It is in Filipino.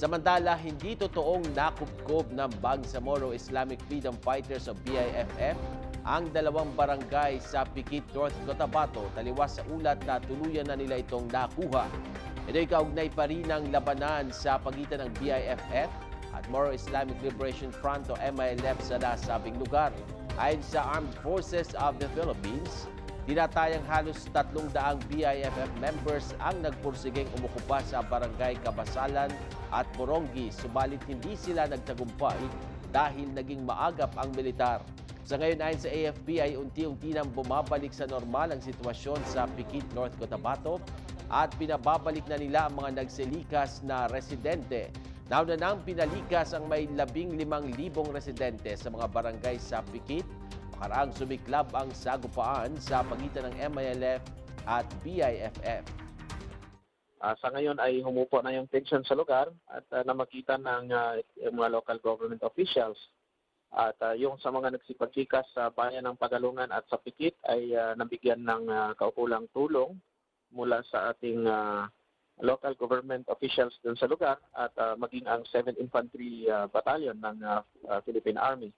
Samantala, hindi totoong nakupkob ng Bangsamoro Islamic Freedom Fighters o BIFF ang dalawang barangay sa Pikit, North Cotabato taliwas sa ulat na tuluyan na nila itong nakuha. Ito'y kaugnay pa rin ng labanan sa pagitan ng BIFF at Moro Islamic Liberation Front o MILF sa nasabing lugar. Ayon sa Armed Forces of the Philippines, tinatayang halos 300 BIFF members ang nagpursigeng umukupa sa barangay Kabasalan at Morongi, subalit hindi sila nagtagumpay dahil naging maagap ang militar. Sa ngayon ayon sa AFP ay unti-unti nang bumabalik sa normal ang sitwasyon sa Pikit, North Cotabato at pinababalik na nila ang mga nagsilikas na residente. Nauna nang pinalikas ang may labing limang libong residente sa mga barangay sa Pikit. Makaraang sumiklab ang sagupaan sa pagitan ng MILF at BIFF. Ah, sa ngayon ay humupo na yung tension sa lugar at uh, namakita ng ah, yung mga local government officials. At ah, yung sa mga nagsipagsikas sa bayan ng Pagalungan at sa Pikit ay ah, nabigyan ng ah, kaukulang tulong mula sa ating ah, local government officials dun sa lugar at ah, maging ang 7th Infantry ah, Battalion ng ah, ah, Philippine Army.